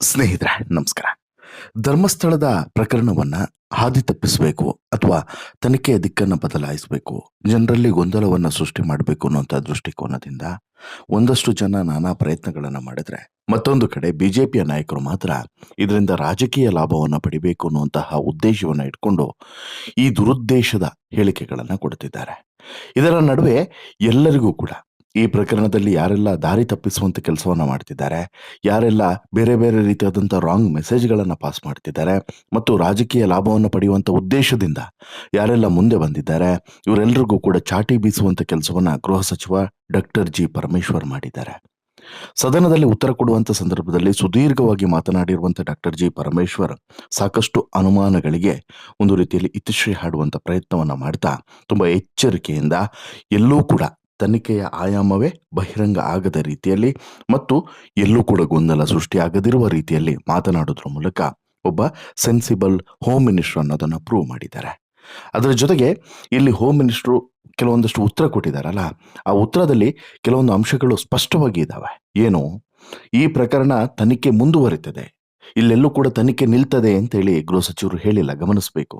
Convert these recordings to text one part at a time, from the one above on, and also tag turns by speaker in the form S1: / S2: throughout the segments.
S1: ಸ್ನೇಹಿತರೆ, ನಮಸ್ಕಾರ. ಧರ್ಮಸ್ಥಳದ ಪ್ರಕರಣವನ್ನ ಹಾದಿ ತಪ್ಪಿಸಬೇಕು ಅಥವಾ ತನಿಖೆಯ ದಿಕ್ಕನ್ನು ಬದಲಾಯಿಸಬೇಕು, ಜನರಲ್ಲಿ ಗೊಂದಲವನ್ನ ಸೃಷ್ಟಿ ಮಾಡಬೇಕು ಅನ್ನುವಂಥ ದೃಷ್ಟಿಕೋನದಿಂದ ಒಂದಷ್ಟು ಜನ ನಾನಾ ಪ್ರಯತ್ನಗಳನ್ನು ಮಾಡಿದ್ರೆ, ಮತ್ತೊಂದು ಕಡೆ ಬಿಜೆಪಿಯ ನಾಯಕರು ಮಾತ್ರ ಇದರಿಂದ ರಾಜಕೀಯ ಲಾಭವನ್ನು ಪಡಿಬೇಕು ಅನ್ನುವಂತಹ ಉದ್ದೇಶವನ್ನು ಇಟ್ಕೊಂಡು ಈ ದುರುದ್ದೇಶದ ಹೇಳಿಕೆಗಳನ್ನು ಕೊಡುತ್ತಿದ್ದಾರೆ ಇದರ ನಡುವೆ ಎಲ್ಲರಿಗೂ ಕೂಡ ಈ ಪ್ರಕರಣದಲ್ಲಿ ಯಾರೆಲ್ಲ ದಾರಿ ತಪ್ಪಿಸುವಂಥ ಕೆಲಸವನ್ನ ಮಾಡ್ತಿದ್ದಾರೆ, ಯಾರೆಲ್ಲ ಬೇರೆ ಬೇರೆ ರೀತಿಯಾದಂಥ ರಾಂಗ್ ಮೆಸೇಜ್ಗಳನ್ನು ಪಾಸ್ ಮಾಡ್ತಿದ್ದಾರೆ ಮತ್ತು ರಾಜಕೀಯ ಲಾಭವನ್ನು ಪಡೆಯುವಂಥ ಉದ್ದೇಶದಿಂದ ಯಾರೆಲ್ಲ ಮುಂದೆ ಬಂದಿದ್ದಾರೆ ಇವರೆಲ್ಲರಿಗೂ ಕೂಡ ಚಾಟಿ ಬೀಸುವಂಥ ಕೆಲಸವನ್ನ ಗೃಹ ಸಚಿವ ಡಾಕ್ಟರ್ ಜಿ. ಪರಮೇಶ್ವರ್ ಮಾಡಿದ್ದಾರೆ. ಸದನದಲ್ಲಿ ಉತ್ತರ ಕೊಡುವಂತ ಸಂದರ್ಭದಲ್ಲಿ ಸುದೀರ್ಘವಾಗಿ ಮಾತನಾಡಿರುವಂಥ ಡಾಕ್ಟರ್ ಜಿ. ಪರಮೇಶ್ವರ್ ಸಾಕಷ್ಟು ಅನುಮಾನಗಳಿಗೆ ಒಂದು ರೀತಿಯಲ್ಲಿ ಇತಿಶ್ರೀ ಹಾಡುವಂತ ಪ್ರಯತ್ನವನ್ನ ಮಾಡ್ತಾ ತುಂಬಾ ಎಚ್ಚರಿಕೆಯಿಂದ ಎಲ್ಲೂ ಕೂಡ ತನಿಖೆಯ ಆಯಾಮವೇ ಬಹಿರಂಗ ಆಗದ ರೀತಿಯಲ್ಲಿ ಮತ್ತು ಎಲ್ಲೂ ಕೂಡ ಗೊಂದಲ ಸೃಷ್ಟಿಯಾಗದಿರುವ ರೀತಿಯಲ್ಲಿ ಮಾತನಾಡೋದ್ರ ಮೂಲಕ ಒಬ್ಬ ಸೆನ್ಸಿಬಲ್ ಹೋಮ್ ಮಿನಿಸ್ಟರ್ ಅನ್ನೋದನ್ನು ಪ್ರೂವ್ ಮಾಡಿದ್ದಾರೆ. ಅದರ ಜೊತೆಗೆ ಇಲ್ಲಿ ಹೋಮ್ ಮಿನಿಸ್ಟ್ರು ಕೆಲವೊಂದಷ್ಟು ಉತ್ತರ ಕೊಟ್ಟಿದ್ದಾರಲ್ಲ, ಆ ಉತ್ತರದಲ್ಲಿ ಕೆಲವೊಂದು ಅಂಶಗಳು ಸ್ಪಷ್ಟವಾಗಿ ಇದ್ದಾವೆ ಏನು? ಈ ಪ್ರಕರಣ ತನಿಖೆ ಮುಂದುವರಿತದೆ. ಇಲ್ಲೆಲ್ಲೂ ಕೂಡ ತನಿಖೆ ನಿಲ್ತದೆ ಅಂತೇಳಿ ಗೃಹ ಸಚಿವರು ಹೇಳಿಲ್ಲ, ಗಮನಿಸಬೇಕು.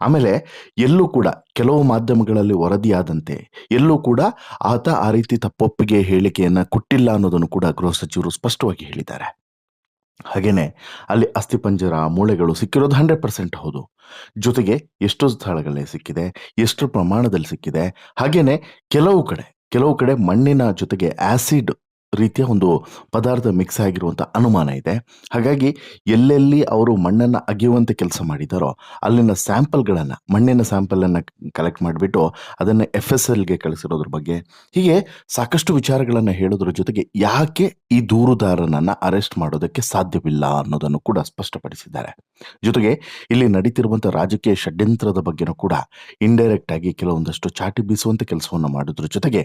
S1: ಆಮೇಲೆ ಎಲ್ಲೂ ಕೂಡ ಕೆಲವು ಮಾಧ್ಯಮಗಳಲ್ಲಿ ವರದಿಯಾದಂತೆ ಎಲ್ಲೂ ಕೂಡ ಆತ ಆ ರೀತಿ ತಪ್ಪೊಪ್ಪಿಗೆ ಹೇಳಿಕೆಯನ್ನು ಕೊಟ್ಟಿಲ್ಲ ಅನ್ನೋದನ್ನು ಕೂಡ ಗೃಹ ಸಚಿವರು ಸ್ಪಷ್ಟವಾಗಿ ಹೇಳಿದ್ದಾರೆ. ಹಾಗೇನೆ ಅಲ್ಲಿ ಅಸ್ಥಿಪಂಜರ ಮೂಳೆಗಳು ಸಿಕ್ಕಿರೋದು ಹಂಡ್ರೆಡ್ ಪರ್ಸೆಂಟ್ ಹೌದು. ಜೊತೆಗೆ ಎಷ್ಟು ಸ್ಥಳಗಳಲ್ಲಿ ಸಿಕ್ಕಿದೆ, ಎಷ್ಟು ಪ್ರಮಾಣದಲ್ಲಿ ಸಿಕ್ಕಿದೆ. ಹಾಗೇನೆ ಕೆಲವು ಕಡೆ ಕೆಲವು ಕಡೆ ಮಣ್ಣಿನ ಜೊತೆಗೆ ಆಸಿಡ್ ರೀತಿಯ ಒಂದು ಪದಾರ್ಥ ಮಿಕ್ಸ್ ಆಗಿರುವಂಥ ಅನುಮಾನ ಇದೆ. ಹಾಗಾಗಿ ಎಲ್ಲೆಲ್ಲಿ ಅವರು ಮಣ್ಣನ್ನು ಅಗೆಯುವಂಥ ಕೆಲಸ ಮಾಡಿದಾರೋ ಅಲ್ಲಿನ ಸ್ಯಾಂಪಲ್ಗಳನ್ನು ಮಣ್ಣಿನ ಸ್ಯಾಂಪಲನ್ನು ಕಲೆಕ್ಟ್ ಮಾಡಿಬಿಟ್ಟು ಅದನ್ನು ಎಫ್ ಎಸ್ ಎಲ್ಗೆ ಕಳಿಸಿರೋದ್ರ ಬಗ್ಗೆ, ಹೀಗೆ ಸಾಕಷ್ಟು ವಿಚಾರಗಳನ್ನು ಹೇಳೋದ್ರ ಜೊತೆಗೆ ಯಾಕೆ ಈ ದೂರುದಾರನನ್ನು ಅರೆಸ್ಟ್ ಮಾಡೋದಕ್ಕೆ ಸಾಧ್ಯವಿಲ್ಲ ಅನ್ನೋದನ್ನು ಕೂಡ ಸ್ಪಷ್ಟಪಡಿಸಿದ್ದಾರೆ. ಜೊತೆಗೆ ಇಲ್ಲಿ ನಡೀತಿರುವಂಥ ರಾಜಕೀಯ ಷಡ್ಯಂತ್ರದ ಬಗ್ಗೆನೂ ಕೂಡ ಇಂಡೈರೆಕ್ಟ್ ಆಗಿ ಕೆಲವೊಂದಷ್ಟು ಚಾಟಿ ಬೀಸುವಂಥ ಕೆಲಸವನ್ನು ಮಾಡೋದ್ರ ಜೊತೆಗೆ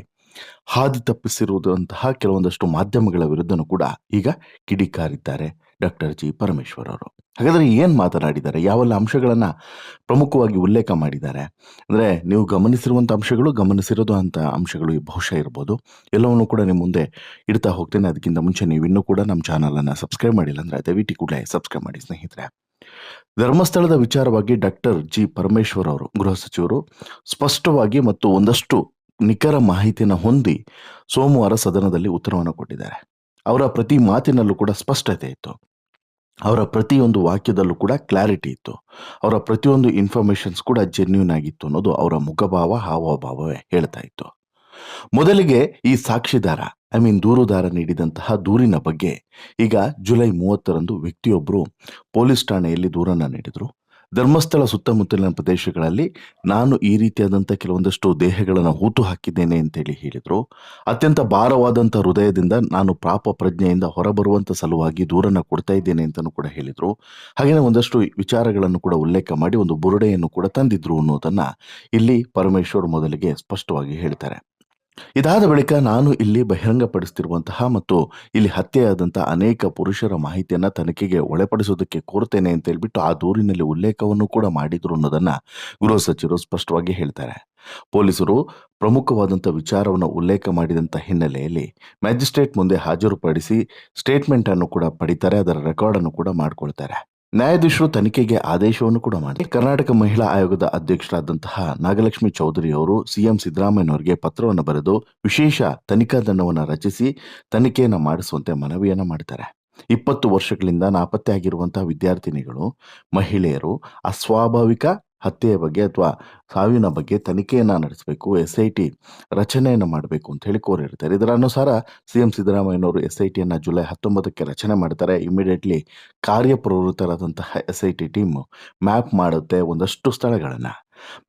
S1: ಹಾದಿ ತಪ್ಪಿಸಿರುವಂತಹ ಕೆಲವೊಂದಷ್ಟು ಮಾಧ್ಯಮಗಳ ವಿರುದ್ಧನೂ ಕೂಡ ಈಗ ಕಿಡಿಕಾರಿದ್ದಾರೆ ಡಾಕ್ಟರ್ ಜಿ ಪರಮೇಶ್ವರ್ ಅವರು ಹಾಗಾದರೆ ಏನು ಮಾತನಾಡಿದ್ದಾರೆ? ಯಾವೆಲ್ಲ ಅಂಶಗಳನ್ನು ಪ್ರಮುಖವಾಗಿ ಉಲ್ಲೇಖ ಮಾಡಿದ್ದಾರೆ? ಅಂದರೆ ನೀವು ಗಮನಿಸಿರುವಂಥ ಅಂಶಗಳು, ಗಮನಿಸಿರೋದು ಅಂತ ಅಂಶಗಳು ಬಹುಶಃ ಇರ್ಬೋದು. ಎಲ್ಲವನ್ನು ಕೂಡ ನಿಮ್ಮ ಮುಂದೆ ಇಡ್ತಾ ಹೋಗ್ತೇನೆ. ಅದಕ್ಕಿಂತ ಮುಂಚೆ ನೀವು ಇನ್ನೂ ಕೂಡ ನಮ್ಮ ಚಾನಲನ್ನು ಸಬ್ಸ್ಕ್ರೈಬ್ ಮಾಡಿಲ್ಲ ಅಂದ್ರೆ ದಯವಿಟ್ಟು ಕೂಡಲೇ ಸಬ್ಸ್ಕ್ರೈಬ್ ಮಾಡಿ ಸ್ನೇಹಿತರೆ. ಧರ್ಮಸ್ಥಳದ ವಿಚಾರವಾಗಿ ಡಾಕ್ಟರ್ ಜಿ ಪರಮೇಶ್ವರ್ ಅವರು ಗೃಹ ಸಚಿವರು ಸ್ಪಷ್ಟವಾಗಿ ಮತ್ತು ಒಂದಷ್ಟು ನಿಖರ ಮಾಹಿತಿಯನ್ನು ಹೊಂದಿ ಸೋಮವಾರ ಸದನದಲ್ಲಿ ಉತ್ತರವನ್ನು ಕೊಟ್ಟಿದ್ದಾರೆ. ಅವರ ಪ್ರತಿ ಮಾತಿನಲ್ಲೂ ಕೂಡ ಸ್ಪಷ್ಟತೆ ಇತ್ತು. ಅವರ ಪ್ರತಿಯೊಂದು ವಾಕ್ಯದಲ್ಲೂ ಕೂಡ ಕ್ಲಾರಿಟಿ ಇತ್ತು. ಅವರ ಪ್ರತಿಯೊಂದು ಇನ್ಫಾರ್ಮೇಶನ್ಸ್ ಕೂಡ ಜೆನ್ಯೂನ್ ಆಗಿತ್ತು ಅನ್ನೋದು ಅವರ ಮುಖಭಾವ, ಹಾವಭಾವವೇ ಹೇಳ್ತಾ ಇತ್ತು. ಮೊದಲಿಗೆ ಈ ಸಾಕ್ಷಿದಾರ ಐ ಮೀನ್ ದೂರುದಾರ ನೀಡಿದಂತಹ ದೂರಿನ ಬಗ್ಗೆ ಈಗ ಜುಲೈ ಮೂವತ್ತರಂದು ವ್ಯಕ್ತಿಯೊಬ್ಬರು ಪೊಲೀಸ್ ಠಾಣೆಯಲ್ಲಿ ದೂರನ್ನ ನೀಡಿದ್ರು. ಧರ್ಮಸ್ಥಳ ಸುತ್ತಮುತ್ತಲಿನ ಪ್ರದೇಶಗಳಲ್ಲಿ ನಾನು ಈ ರೀತಿಯಾದಂಥ ಕೆಲವೊಂದಷ್ಟು ದೇಹಗಳನ್ನು ಹೂತು ಹಾಕಿದ್ದೇನೆ ಅಂತೇಳಿ ಹೇಳಿದರು. ಅತ್ಯಂತ ಭಾರವಾದಂಥ ಹೃದಯದಿಂದ ನಾನು ಪಾಪ ಪ್ರಜ್ಞೆಯಿಂದ ಹೊರಬರುವಂಥ ಸಲುವಾಗಿ ದೂರನ್ನು ಕೊಡ್ತಾ ಇದ್ದೇನೆ ಅಂತಲೂ ಕೂಡ ಹೇಳಿದರು. ಹಾಗೆಯೇ ಒಂದಷ್ಟು ವಿಚಾರಗಳನ್ನು ಕೂಡ ಉಲ್ಲೇಖ ಮಾಡಿ ಒಂದು ಬುರುಡೆಯನ್ನು ಕೂಡ ತಂದಿದ್ರು ಅನ್ನೋದನ್ನು ಇಲ್ಲಿ ಪರಮೇಶ್ವರ್ ಮೊದಲಿಗೆ ಸ್ಪಷ್ಟವಾಗಿ ಹೇಳ್ತಾರೆ. ಇದಾದ ಬಳಿಕ ನಾನು ಇಲ್ಲಿ ಬಹಿರಂಗಪಡಿಸ್ತಿರುವಂತಹ ಮತ್ತು ಇಲ್ಲಿ ಹತ್ಯೆಯಾದಂತಹ ಅನೇಕ ಪುರುಷರ ಮಾಹಿತಿಯನ್ನ ತನಿಖೆಗೆ ಒಳಪಡಿಸೋದಕ್ಕೆ ಕೋರ್ತೇನೆ ಅಂತ ಹೇಳ್ಬಿಟ್ಟು ಆ ದೂರಿನಲ್ಲಿ ಉಲ್ಲೇಖವನ್ನು ಕೂಡ ಮಾಡಿದ್ರು ಅನ್ನೋದನ್ನ ಗೃಹ ಸಚಿವರು ಸ್ಪಷ್ಟವಾಗಿ ಹೇಳ್ತಾರೆ. ಪೊಲೀಸರು ಪ್ರಮುಖವಾದಂಥ ವಿಚಾರವನ್ನು ಉಲ್ಲೇಖ ಮಾಡಿದಂಥ ಹಿನ್ನೆಲೆಯಲ್ಲಿ ಮ್ಯಾಜಿಸ್ಟ್ರೇಟ್ ಮುಂದೆ ಹಾಜರುಪಡಿಸಿ ಸ್ಟೇಟ್ಮೆಂಟ್ ಅನ್ನು ಕೂಡ ಪಡಿತಾರೆ, ಅದರ ರೆಕಾರ್ಡ್ ಅನ್ನು ಕೂಡ ಮಾಡ್ಕೊಳ್ತಾರೆ. ನ್ಯಾಯಾಧೀಶರು ತನಿಖೆಗೆ ಆದೇಶವನ್ನು ಕೂಡ ಮಾಡಿ ಕರ್ನಾಟಕ ಮಹಿಳಾ ಆಯೋಗದ ಅಧ್ಯಕ್ಷರಾದಂತಹ ನಾಗಲಕ್ಷ್ಮಿ ಚೌಧರಿ ಅವರು ಸಿಎಂ ಸಿದ್ದರಾಮಯ್ಯನವರಿಗೆ ಪತ್ರವನ್ನು ಬರೆದು ವಿಶೇಷ ತನಿಖಾ ದಂಡವನ್ನು ರಚಿಸಿ ತನಿಖೆಯನ್ನು ಮಾಡಿಸುವಂತೆ ಮನವಿಯನ್ನು ಮಾಡ್ತಾರೆ ಇಪ್ಪತ್ತು ವರ್ಷಗಳಿಂದ ನಾಪತ್ತೆ ಆಗಿರುವಂತಹ ವಿದ್ಯಾರ್ಥಿನಿಗಳು, ಮಹಿಳೆಯರು ಅಸ್ವಾಭಾವಿಕ ಹತ್ಯೆಯ ಬಗ್ಗೆ ಅಥವಾ ಸಾವಿನ ಬಗ್ಗೆ ತನಿಖೆಯನ್ನು ನಡೆಸಬೇಕು ಎಸ್ ಐ ಟಿ ರಚನೆಯನ್ನು ಮಾಡಬೇಕು ಅಂತ ಹೇಳಿ ಕೋರಿರ್ತಾರೆ ಇದರ ಅನುಸಾರ ಸಿ ಎಂ ಸಿದ್ದರಾಮಯ್ಯನವರು ಎಸ್ ಐ ಟಿಯನ್ನು ಜುಲೈ ಹತ್ತೊಂಬತ್ತಕ್ಕೆ ರಚನೆ ಮಾಡ್ತಾರೆ. Immediately ಕಾರ್ಯಪ್ರವೃತ್ತರಾದಂತಹ S I T team map ಮಾಡುತ್ತೆ ಒಂದಷ್ಟು ಸ್ಥಳಗಳನ್ನು.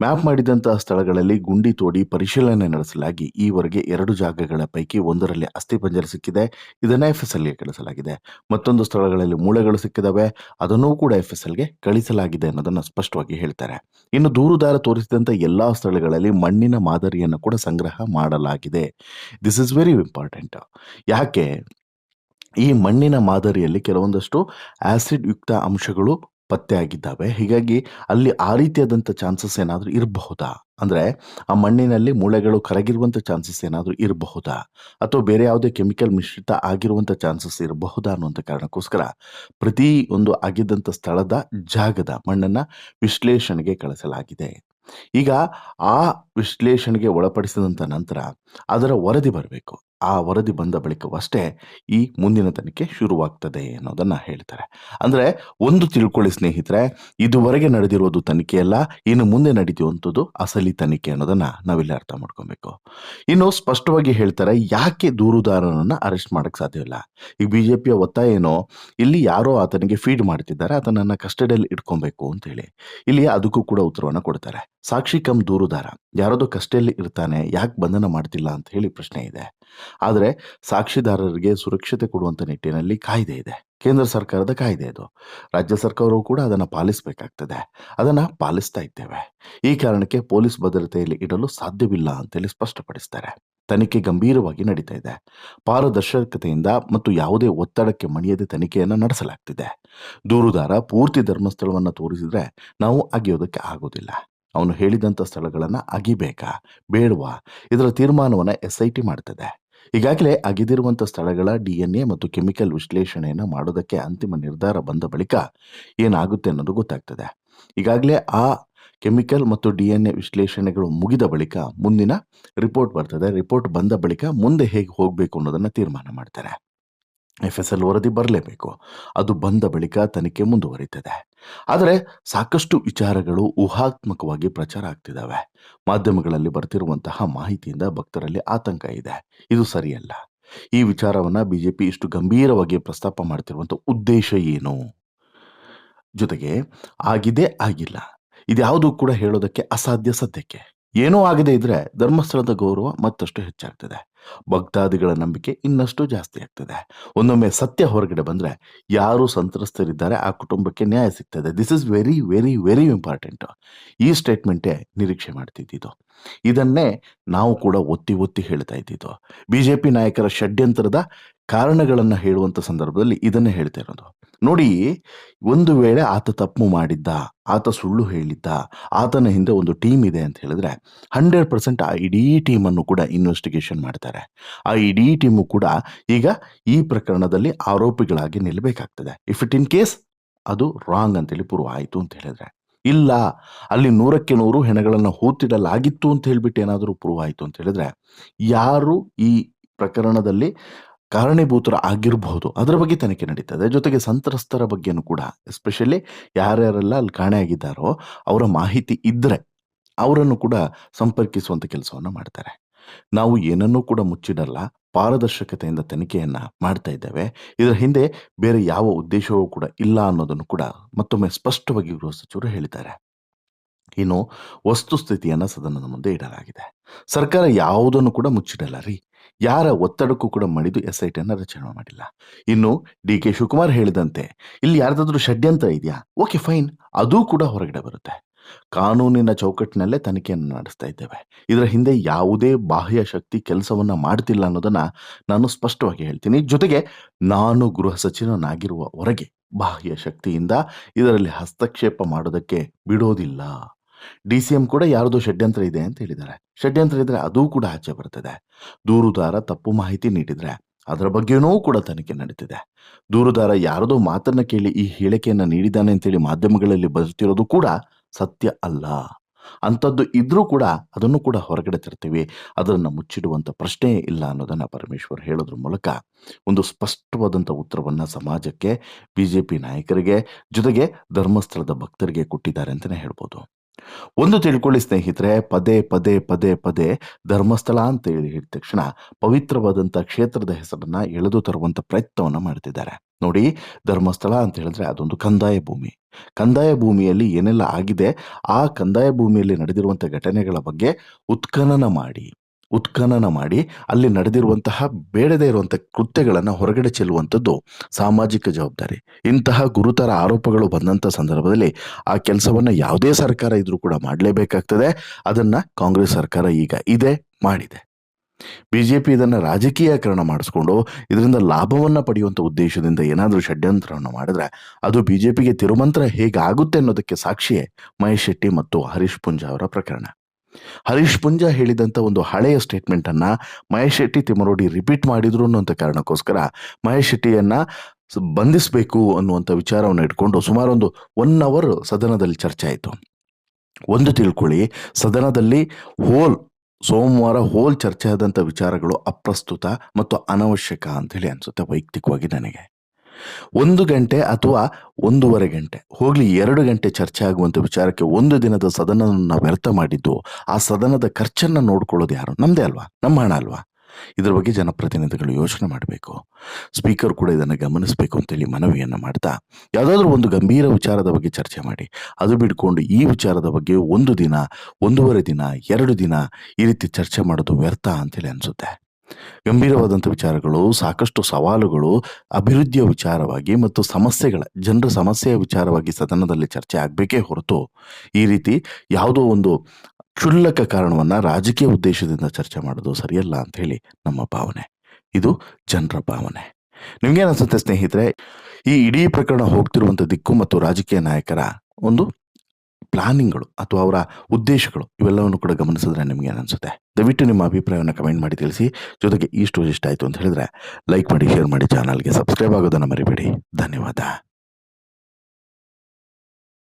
S1: ಮ್ಯಾಪ್ ಮಾಡಿದಂತಹ ಸ್ಥಳಗಳಲ್ಲಿ ಗುಂಡಿ ತೋಡಿ ಪರಿಶೀಲನೆ ನಡೆಸಲಾಗಿ ಈವರೆಗೆ ಎರಡು ಜಾಗಗಳ ಪೈಕಿ ಒಂದರಲ್ಲಿ ಅಸ್ಥಿಪಂಜರ ಸಿಕ್ಕಿದೆ, ಇದನ್ನು ಎಫ್ ಎಸ್ ಕಳಿಸಲಾಗಿದೆ. ಮತ್ತೊಂದು ಸ್ಥಳಗಳಲ್ಲಿ ಮೂಳೆಗಳು ಸಿಕ್ಕಿದವೆ, ಅದನ್ನೂ ಕೂಡ ಎಫ್ ಎಸ್ ಕಳಿಸಲಾಗಿದೆ ಅನ್ನೋದನ್ನು ಸ್ಪಷ್ಟವಾಗಿ ಹೇಳ್ತಾರೆ. ಇನ್ನು ದೂರುದಾರ ತೋರಿಸಿದಂಥ ಎಲ್ಲ ಸ್ಥಳಗಳಲ್ಲಿ ಮಣ್ಣಿನ ಮಾದರಿಯನ್ನು ಕೂಡ ಸಂಗ್ರಹ ಮಾಡಲಾಗಿದೆ. ದಿಸ್ ಇಸ್ ವೆರಿ ಇಂಪಾರ್ಟೆಂಟ್ ಯಾಕೆ? ಈ ಮಣ್ಣಿನ ಮಾದರಿಯಲ್ಲಿ ಕೆಲವೊಂದಷ್ಟು ಆಸಿಡ್ ಯುಕ್ತ ಅಂಶಗಳು ಪತ್ತೆ ಆಗಿದ್ದಾವೆ. ಹೀಗಾಗಿ ಅಲ್ಲಿ ಆ ರೀತಿಯಾದಂಥ ಚಾನ್ಸಸ್ ಏನಾದರೂ ಇರಬಹುದಾ? ಅಂದರೆ ಆ ಮಣ್ಣಿನಲ್ಲಿ ಮೂಳೆಗಳು ಕರಗಿರುವಂಥ ಚಾನ್ಸಸ್ ಏನಾದರೂ ಇರಬಹುದಾ? ಅಥವಾ ಬೇರೆ ಯಾವುದೇ ಕೆಮಿಕಲ್ ಮಿಶ್ರಿತ ಆಗಿರುವಂಥ ಚಾನ್ಸಸ್ ಇರಬಹುದಾ ಅನ್ನುವಂಥ ಕಾರಣಕ್ಕೋಸ್ಕರ ಪ್ರತಿ ಒಂದು ಆಗಿದ್ದಂಥ ಸ್ಥಳದ ಜಾಗದ ಮಣ್ಣನ್ನು ವಿಶ್ಲೇಷಣೆಗೆ ಕಳಿಸಲಾಗಿದೆ. ಈಗ ಆ ವಿಶ್ಲೇಷಣೆಗೆ ಒಳಪಡಿಸಿದಂಥ ನಂತರ ಅದರ ವರದಿ ಬರಬೇಕು. ಆ ವರದಿ ಬಂದ ಬಳಿಕವಷ್ಟೇ ಈ ಮುಂದಿನ ತನಿಖೆ ಶುರುವಾಗ್ತದೆ ಅನ್ನೋದನ್ನು ಹೇಳ್ತಾರೆ. ಅಂದ್ರೆ ಒಂದು ತಿಳ್ಕೊಳ್ಳಿ ಸ್ನೇಹಿತರೆ, ಇದುವರೆಗೆ ನಡೆದಿರೋದು ತನಿಖೆಯಲ್ಲ ಇನ್ನು ಮುಂದೆ ನಡೀತಿರುವಂಥದ್ದು ಅಸಲಿ ತನಿಖೆ ಅನ್ನೋದನ್ನ ನಾವಿಲ್ಲಿ ಅರ್ಥ ಮಾಡ್ಕೊಬೇಕು. ಇನ್ನು ಸ್ಪಷ್ಟವಾಗಿ ಹೇಳ್ತಾರೆ, ಯಾಕೆ ದೂರುದಾರನನ್ನು ಅರೆಸ್ಟ್ ಮಾಡಕ್ ಸಾಧ್ಯವಿಲ್ಲ ಈಗ ಪಿಯ ಒತ್ತಾಯ ಏನೋ, ಇಲ್ಲಿ ಯಾರೋ ಆತನಿಗೆ ಫೀಡ್ ಮಾಡ್ತಿದ್ದಾರೆ, ಆತನನ್ನ ಕಸ್ಟಡಿಯಲ್ಲಿ ಇಟ್ಕೊಬೇಕು ಅಂತ ಹೇಳಿ. ಇಲ್ಲಿ ಅದಕ್ಕೂ ಕೂಡ ಉತ್ತರವನ್ನು ಕೊಡ್ತಾರೆ. ಸಾಕ್ಷಿ ಕಮ್ ದೂರುದಾರ, ಯಾರದೋ ಕಸ್ಟಡಿಯಲ್ಲಿ ಇರ್ತಾನೆ, ಯಾಕೆ ಬಂಧನ ಮಾಡ್ತಿಲ್ಲ ಅಂತ ಹೇಳಿ ಪ್ರಶ್ನೆ ಇದೆ. ಆದರೆ ಸಾಕ್ಷಿದಾರರಿಗೆ ಸುರಕ್ಷತೆ ಕೊಡುವಂಥ ನಿಟ್ಟಿನಲ್ಲಿ ಕಾಯ್ದೆ ಇದೆ. ಕೇಂದ್ರ ಸರ್ಕಾರದ ಕಾಯ್ದೆ ಇದು. ರಾಜ್ಯ ಸರ್ಕಾರವು ಕೂಡ ಅದನ್ನು ಪಾಲಿಸಬೇಕಾಗ್ತದೆ. ಅದನ್ನು ಪಾಲಿಸ್ತಾ ಇದ್ದೇವೆ. ಈ ಕಾರಣಕ್ಕೆ ಪೊಲೀಸ್ ಭದ್ರತೆಯಲ್ಲಿ ಇಡಲು ಸಾಧ್ಯವಿಲ್ಲ ಅಂತೇಳಿ ಸ್ಪಷ್ಟಪಡಿಸ್ತಾರೆ. ತನಿಖೆ ಗಂಭೀರವಾಗಿ ನಡೀತಾ ಇದೆ. ಪಾರದರ್ಶಕತೆಯಿಂದ ಮತ್ತು ಯಾವುದೇ ಒತ್ತಡಕ್ಕೆ ಮಣಿಯದೆ ತನಿಖೆಯನ್ನು ನಡೆಸಲಾಗ್ತಿದೆ. ದೂರುದಾರ ಪೂರ್ತಿ ಧರ್ಮಸ್ಥಳವನ್ನು ತೋರಿಸಿದ್ರೆ ನಾವು ಅಗೆಯೋದಕ್ಕೆ ಆಗೋದಿಲ್ಲ. ಅವನು ಹೇಳಿದಂಥ ಸ್ಥಳಗಳನ್ನು ಅಗಿಬೇಕಾ? ಬೇಡವಾ? ಇದರ ತೀರ್ಮಾನವನ್ನು ಎಸ್ ಐ ಟಿ ಮಾಡ್ತದೆ. ಈಗಾಗಲೇ ಅಗಿದಿರುವಂಥ ಸ್ಥಳಗಳ ಡಿ ಎನ್ ಎ ಮತ್ತು ಕೆಮಿಕಲ್ ವಿಶ್ಲೇಷಣೆಯನ್ನು ಮಾಡೋದಕ್ಕೆ ಅಂತಿಮ ನಿರ್ಧಾರ ಬಂದ ಬಳಿಕ ಏನಾಗುತ್ತೆ ಅನ್ನೋದು ಗೊತ್ತಾಗ್ತದೆ. ಈಗಾಗಲೇ ಆ ಕೆಮಿಕಲ್ ಮತ್ತು ಡಿ ಎನ್ ಎ ವಿಶ್ಲೇಷಣೆಗಳು ಮುಗಿದ ಬಳಿಕ ಮುಂದಿನ ರಿಪೋರ್ಟ್ ಬರ್ತದೆ. ರಿಪೋರ್ಟ್ ಬಂದ ಬಳಿಕ ಮುಂದೆ ಹೇಗೆ ಹೋಗಬೇಕು ಅನ್ನೋದನ್ನು ತೀರ್ಮಾನ ಮಾಡ್ತಾರೆ. ಎಫ್ ಎಸ್ ಎಲ್ ವರದಿ ಬರಲೇಬೇಕು. ಅದು ಬಂದ ಬಳಿಕ ತನಿಖೆ ಮುಂದುವರಿತದೆ. ಆದರೆ ಸಾಕಷ್ಟು ವಿಚಾರಗಳು ಊಹಾತ್ಮಕವಾಗಿ ಪ್ರಚಾರ ಆಗ್ತಿದ್ದಾವೆ ಮಾಧ್ಯಮಗಳಲ್ಲಿ ಬರ್ತಿರುವಂತಹ ಮಾಹಿತಿಯಿಂದ ಭಕ್ತರಲ್ಲಿ ಆತಂಕ ಇದೆ. ಇದು ಸರಿಯಲ್ಲ. ಈ ವಿಚಾರವನ್ನ ಬಿಜೆಪಿ ಇಷ್ಟು ಗಂಭೀರವಾಗಿ ಪ್ರಸ್ತಾಪ ಮಾಡ್ತಿರುವಂಥ ಉದ್ದೇಶ ಏನು? ಜೊತೆಗೆ ಆಗಿದೆ ಆಗಿಲ್ಲ. ಇದ್ಯಾವುದು ಕೂಡ ಹೇಳೋದಕ್ಕೆ ಅಸಾಧ್ಯ ಸದ್ಯಕ್ಕೆ. ಏನೂ ಆಗದೆ ಇದ್ರೆ ಧರ್ಮಸ್ಥಳದ ಗೌರವ ಮತ್ತಷ್ಟು ಹೆಚ್ಚಾಗ್ತದೆ. ಭಕ್ತಾದಿಗಳ ನಂಬಿಕೆ ಇನ್ನಷ್ಟು ಜಾಸ್ತಿ ಆಗ್ತದೆ. ಒಂದೊಮ್ಮೆ ಸತ್ಯ ಹೊರಗಡೆ ಬಂದರೆ ಯಾರು ಸಂತ್ರಸ್ತರಿದ್ದಾರೆ ಆ ಕುಟುಂಬಕ್ಕೆ ನ್ಯಾಯ ಸಿಗ್ತದೆ. This is very very very important ಈ ಸ್ಟೇಟ್ಮೆಂಟೇ ನಿರೀಕ್ಷೆ ಮಾಡ್ತಿದ್ದಿದ್ದು. ಇದನ್ನೇ ನಾವು ಕೂಡ ಒತ್ತಿ ಒತ್ತಿ ಹೇಳ್ತಾ ಇದ್ದಿದ್ದು. ಬಿಜೆಪಿ ನಾಯಕರ ಷಡ್ಯಂತ್ರದ ಕಾರಣಗಳನ್ನು ಹೇಳುವಂಥ ಸಂದರ್ಭದಲ್ಲಿ ಇದನ್ನೇ ಹೇಳ್ತಾ ಇರೋದು. ನೋಡಿ, ಒಂದು ವೇಳೆ ಆತ ತಪ್ಪು ಮಾಡಿದ್ದ, ಆತ ಸುಳ್ಳು ಹೇಳಿದ್ದ, ಆತನ ಹಿಂದೆ ಒಂದು ಟೀಮ್ ಇದೆ ಅಂತ ಹೇಳಿದ್ರೆ ಹಂಡ್ರೆಡ್ ಪರ್ಸೆಂಟ್ ಆ ಇಡೀ ಟೀಮನ್ನು ಕೂಡ ಇನ್ವೆಸ್ಟಿಗೇಷನ್ ಮಾಡ್ತಾರೆ. ಆ ಇಡೀ ಟೀಮು ಕೂಡ ಈಗ ಈ ಪ್ರಕರಣದಲ್ಲಿ ಆರೋಪಿಗಳಾಗಿ ನಿಲ್ಲಬೇಕಾಗ್ತದೆ ಇಫ್ ಇಟ್ ಇನ್ ಕೇಸ್ ಅದು ರಾಂಗ್ ಅಂತೇಳಿ ಪೂರ್ವ ಆಯಿತು ಅಂತ ಹೇಳಿದ್ರೆ. ಇಲ್ಲ, ಅಲ್ಲಿ ನೂರಕ್ಕೆ ನೂರು ಹೆಣಗಳನ್ನು ಹೂತಿಡಲಾಗಿತ್ತು ಅಂತ ಹೇಳಿಬಿಟ್ಟು ಏನಾದರೂ ಪ್ರೂವ್ ಆಯಿತು ಅಂತ ಹೇಳಿದ್ರೆ ಯಾರು ಈ ಪ್ರಕರಣದಲ್ಲಿ ಕಾರಣೀಭೂತರ ಆಗಿರಬಹುದು. ಅದರ ಬಗ್ಗೆ ತನಿಖೆ ನಡೀತದೆ. ಜೊತೆಗೆ ಸಂತ್ರಸ್ತರ ಬಗ್ಗೆನೂ ಕೂಡ. ಎಸ್ಪೆಷಲಿ ಯಾರ್ಯಾರೆಲ್ಲ ಅಲ್ಲಿ ಕಾಣೆಯಾಗಿದ್ದಾರೋ ಅವರ ಮಾಹಿತಿ ಇದ್ದರೆ ಅವರನ್ನು ಕೂಡ ಸಂಪರ್ಕಿಸುವಂಥ ಕೆಲಸವನ್ನು ಮಾಡ್ತಾರೆ. ನಾವು ಏನನ್ನೂ ಕೂಡ ಮುಚ್ಚಿಡಲ್ಲ. ಪಾರದರ್ಶಕತೆಯಿಂದ ತನಿಖೆಯನ್ನ ಮಾಡ್ತಾ ಇದ್ದೇವೆ. ಇದರ ಹಿಂದೆ ಬೇರೆ ಯಾವ ಉದ್ದೇಶವೂ ಕೂಡ ಇಲ್ಲ ಅನ್ನೋದನ್ನು ಕೂಡ ಮತ್ತೊಮ್ಮೆ ಸ್ಪಷ್ಟವಾಗಿ ಗೃಹ ಸಚಿವರು ಹೇಳಿದ್ದಾರೆ. ಇನ್ನು ವಸ್ತುಸ್ಥಿತಿಯನ್ನು ಸದನದ ಮುಂದೆ ಇಡಲಾಗಿದೆ. ಸರ್ಕಾರ ಯಾವುದನ್ನು ಕೂಡ ಮುಚ್ಚಿಡಲ್ಲ ರೀ. ಯಾರ ಒತ್ತಡಕ್ಕೂ ಕೂಡ ಮಣಿದು ಎಸ್ ಐ ಟಿಯನ್ನು ರಚನೆ ಮಾಡಿಲ್ಲ. ಇನ್ನು ಡಿ ಕೆ ಶಿವಕುಮಾರ್ ಹೇಳಿದಂತೆ, ಇಲ್ಲಿ ಯಾರ್ದಾದ್ರೂ ಷಡ್ಯಂತ್ರ ಇದೆಯಾ? Okay, fine. ಅದೂ ಕೂಡ ಹೊರಗಡೆ ಬರುತ್ತೆ. ಕಾನೂನಿನ ಚೌಕಟ್ಟಿನಲ್ಲೇ ತನಿಖೆಯನ್ನು ನಡೆಸ್ತಾ ಇದ್ದೇವೆ. ಇದರ ಹಿಂದೆ ಯಾವುದೇ ಬಾಹ್ಯ ಶಕ್ತಿ ಕೆಲಸವನ್ನ ಮಾಡ್ತಿಲ್ಲ ಅನ್ನೋದನ್ನ ನಾನು ಸ್ಪಷ್ಟವಾಗಿ ಹೇಳ್ತೀನಿ. ಜೊತೆಗೆ ನಾನು ಗೃಹ ಸಚಿವನಾಗಿರುವವರೆಗೆ ಬಾಹ್ಯ ಶಕ್ತಿಯಿಂದ ಇದರಲ್ಲಿ ಹಸ್ತಕ್ಷೇಪ ಮಾಡೋದಕ್ಕೆ ಬಿಡೋದಿಲ್ಲ. ಡಿ ಸಿ ಎಂ ಕೂಡ ಯಾರದೋ ಷಡ್ಯಂತ್ರ ಇದೆ ಅಂತ ಹೇಳಿದ್ದಾರೆ. ಷಡ್ಯಂತ್ರ ಇದ್ರೆ ಅದೂ ಕೂಡ ಆಚೆ ಬರ್ತದೆ. ದೂರುದಾರ ತಪ್ಪು ಮಾಹಿತಿ ನೀಡಿದ್ರೆ ಅದರ ಬಗ್ಗೆನೂ ಕೂಡ ತನಿಖೆ ನಡೀತಿದೆ. ದೂರುದಾರ ಯಾರದೋ ಮಾತನ್ನ ಕೇಳಿ ಈ ಹೇಳಿಕೆಯನ್ನ ನೀಡಿದ್ದಾನೆ ಅಂತೇಳಿ ಮಾಧ್ಯಮಗಳಲ್ಲಿ ಬರುತ್ತಿರೋದು ಕೂಡ ಸತ್ಯ ಅಲ್ಲ. ಅಂಥದ್ದು ಇದ್ರೂ ಕೂಡ ಅದನ್ನು ಕೂಡ ಹೊರಗಡೆ ತರ್ತೀವಿ. ಅದನ್ನು ಮುಚ್ಚಿಡುವಂಥ ಪ್ರಶ್ನೆ ಇಲ್ಲ ಅನ್ನೋದನ್ನ ಪರಮೇಶ್ವರ್ ಹೇಳೋದ್ರ ಮೂಲಕ ಒಂದು ಸ್ಪಷ್ಟವಾದಂಥ ಉತ್ತರವನ್ನ ಸಮಾಜಕ್ಕೆ ಬಿಜೆಪಿ ನಾಯಕರಿಗೆ ಜೊತೆಗೆ ಧರ್ಮಸ್ಥಳದ ಭಕ್ತರಿಗೆ ಕೊಟ್ಟಿದ್ದಾರೆ ಅಂತಲೇ ಹೇಳ್ಬೋದು. ಒಂದು ತಿಳ್ಕೊಳ್ಳಿ ಸ್ನೇಹಿತರೆ, ಪದೇ ಪದೇ ಪದೇ ಪದೇ ಧರ್ಮಸ್ಥಳ ಅಂತ ಹೇಳಿ ಹೇಳಿದ ತಕ್ಷಣ ಪವಿತ್ರವಾದಂಥ ಕ್ಷೇತ್ರದ ಹೆಸರನ್ನ ಎಳೆದು ತರುವಂತ ಪ್ರಯತ್ನವನ್ನ ಮಾಡ್ತಿದ್ದಾರೆ. ನೋಡಿ ಧರ್ಮಸ್ಥಳ ಅಂತ ಹೇಳಿದ್ರೆ ಅದೊಂದು ಕಂದಾಯ ಭೂಮಿ. ಕಂದಾಯ ಭೂಮಿಯಲ್ಲಿ ಏನೆಲ್ಲ ಆಗಿದೆ, ಆ ಕಂದಾಯ ಭೂಮಿಯಲ್ಲಿ ನಡೆದಿರುವಂಥ ಘಟನೆಗಳ ಬಗ್ಗೆ ಉತ್ಖನನ ಮಾಡಿ. ಉತ್ಖನನ ಮಾಡಿ ಅಲ್ಲಿ ನಡೆದಿರುವಂತಹ ಬೇಡದೇ ಇರುವಂಥ ಕೃತ್ಯಗಳನ್ನು ಹೊರಗಡೆ ಚೆಲ್ಲುವಂಥದ್ದು ಸಾಮಾಜಿಕ ಜವಾಬ್ದಾರಿ. ಇಂತಹ ಗುರುತರ ಆರೋಪಗಳು ಬಂದಂಥ ಸಂದರ್ಭದಲ್ಲಿ ಆ ಕೆಲಸವನ್ನು ಯಾವುದೇ ಸರ್ಕಾರ ಇದ್ರೂ ಕೂಡ ಮಾಡಲೇಬೇಕಾಗ್ತದೆ. ಅದನ್ನ ಕಾಂಗ್ರೆಸ್ ಸರ್ಕಾರ ಈಗ ಇದೆ, ಮಾಡಿದೆ. ಬಿ ಜೆ ಪಿ ಇದನ್ನು ರಾಜಕೀಯಕರಣ ಮಾಡಿಸ್ಕೊಂಡು ಇದರಿಂದ ಲಾಭವನ್ನು ಪಡೆಯುವಂಥ ಉದ್ದೇಶದಿಂದ ಏನಾದರೂ ಷಡ್ಯಂತ್ರವನ್ನು ಮಾಡಿದ್ರೆ ಅದು ಬಿ ಜೆ ಪಿಗೆ ತಿರುಮಂತ್ರ ಹೇಗಾಗುತ್ತೆ ಅನ್ನೋದಕ್ಕೆ ಸಾಕ್ಷಿಯೇ ಮಹೇಶ್ ಶೆಟ್ಟಿ ಮತ್ತು ಹರೀಶ್ ಪುಂಜ ಅವರ ಪ್ರಕರಣ. ಹರೀಶ್ ಪುಂಜ ಹೇಳಿದಂಥ ಒಂದು ಹಳೆಯ ಸ್ಟೇಟ್ಮೆಂಟನ್ನು ಮಹೇಶ್ ಶೆಟ್ಟಿ ತಿಮ್ಮರೋಡಿ ರಿಪೀಟ್ ಮಾಡಿದ್ರು ಅನ್ನುವಂಥ ಕಾರಣಕ್ಕೋಸ್ಕರ ಮಹೇಶ್ ಶೆಟ್ಟಿಯನ್ನು ಬಂಧಿಸಬೇಕು ಅನ್ನುವಂಥ ವಿಚಾರವನ್ನು ಇಟ್ಕೊಂಡು ಸುಮಾರು ಒಂದು ಒನ್ ಅವರ್ ಸದನದಲ್ಲಿ ಚರ್ಚೆ ಆಯಿತು. ಒಂದು ತಿಳ್ಕೊಳ್ಳಿ, ಸದನದಲ್ಲಿ ಹೋಲ್ ಸೋಮವಾರ ಹೋಲ್ ಚರ್ಚೆ ಆದಂಥ ವಿಚಾರಗಳು ಅಪ್ರಸ್ತುತ ಮತ್ತು ಅನವಶ್ಯಕ ಅಂತ ಹೇಳಿ ಅನಿಸುತ್ತೆ ವೈಯಕ್ತಿಕವಾಗಿ ನನಗೆ. ಒಂದು ಗಂಟೆ ಅಥವಾ ಒಂದೂವರೆ ಗಂಟೆ, ಹೋಗಲಿ ಎರಡು ಗಂಟೆ ಚರ್ಚೆ ಆಗುವಂಥ ವಿಚಾರಕ್ಕೆ ಒಂದು ದಿನದ ಸದನವನ್ನು ವ್ಯರ್ಥ ಮಾಡಿದ್ದು, ಆ ಸದನದ ಖರ್ಚನ್ನು ನೋಡ್ಕೊಳ್ಳೋದು ಯಾರು? ನಮ್ಮದೇ ಅಲ್ವಾ? ನಮ್ಮ ಹಣ ಅಲ್ವಾ? ಇದರ ಬಗ್ಗೆ ಜನಪ್ರತಿನಿಧಿಗಳು ಯೋಚನೆ ಮಾಡಬೇಕು. ಸ್ಪೀಕರ್ ಕೂಡ ಇದನ್ನು ಗಮನಿಸಬೇಕು ಅಂತೇಳಿ ಮನವಿಯನ್ನು ಮಾಡ್ತಾ, ಯಾವುದಾದ್ರೂ ಒಂದು ಗಂಭೀರ ವಿಚಾರದ ಬಗ್ಗೆ ಚರ್ಚೆ ಮಾಡಿ, ಅದು ಬಿಟ್ಕೊಂಡು ಈ ವಿಚಾರದ ಬಗ್ಗೆ ಒಂದು ದಿನ, ಒಂದೂವರೆ ದಿನ, ಎರಡು ದಿನ ಈ ರೀತಿ ಚರ್ಚೆ ಮಾಡೋದು ವ್ಯರ್ಥ ಅಂತೇಳಿ ಅನಿಸುತ್ತೆ. ಗಂಭೀರವಾದಂಥ ವಿಚಾರಗಳು, ಸಾಕಷ್ಟು ಸವಾಲುಗಳು, ಅಭಿವೃದ್ಧಿಯ ವಿಚಾರವಾಗಿ ಮತ್ತು ಸಮಸ್ಯೆಗಳ, ಜನರ ಸಮಸ್ಯೆಯ ವಿಚಾರವಾಗಿ ಸದನದಲ್ಲಿ ಚರ್ಚೆ ಆಗಬೇಕೇ ಹೊರತು ಈ ರೀತಿ ಯಾವುದೋ ಒಂದು ಕ್ಷುಲ್ಲಕ ಕಾರಣವನ್ನು ರಾಜಕೀಯ ಉದ್ದೇಶದಿಂದ ಚರ್ಚೆ ಮಾಡೋದು ಸರಿಯಲ್ಲ ಅಂತ ಹೇಳಿ ನಮ್ಮ ಭಾವನೆ. ಇದು ಜನರ ಭಾವನೆ. ನಿಮ್ಗೇನು ಅನ್ಸುತ್ತೆ ಸ್ನೇಹಿತರೆ? ಈ ಇಡೀ ಪ್ರಕರಣ ಹೋಗ್ತಿರುವಂಥ ದಿಕ್ಕು ಮತ್ತು ರಾಜಕೀಯ ನಾಯಕರ ಒಂದು ಪ್ಲಾನಿಂಗ್ಗಳು ಅಥವಾ ಅವರ ಉದ್ದೇಶಗಳು ಇವೆಲ್ಲವನ್ನು ಕೂಡ ಗಮನಿಸಿದ್ರೆ ನಿಮಗೆ ಅನಿಸುತ್ತೆ ದಯವಿಟ್ಟು ನಿಮ್ಮ ಅಭಿಪ್ರಾಯವನ್ನು ಕಮೆಂಟ್ ಮಾಡಿ ತಿಳಿಸಿ. ಜೊತೆಗೆ ಈ ಸ್ಟೋರಿ ಇಷ್ಟ ಆಯಿತು ಅಂತ ಹೇಳಿದ್ರೆ ಲೈಕ್ ಮಾಡಿ, ಶೇರ್ ಮಾಡಿ, ಚಾನಲ್ಗೆ ಸಬ್ಸ್ಕ್ರೈಬ್ ಆಗೋದನ್ನು ಮರಿಬೇಡಿ. ಧನ್ಯವಾದ.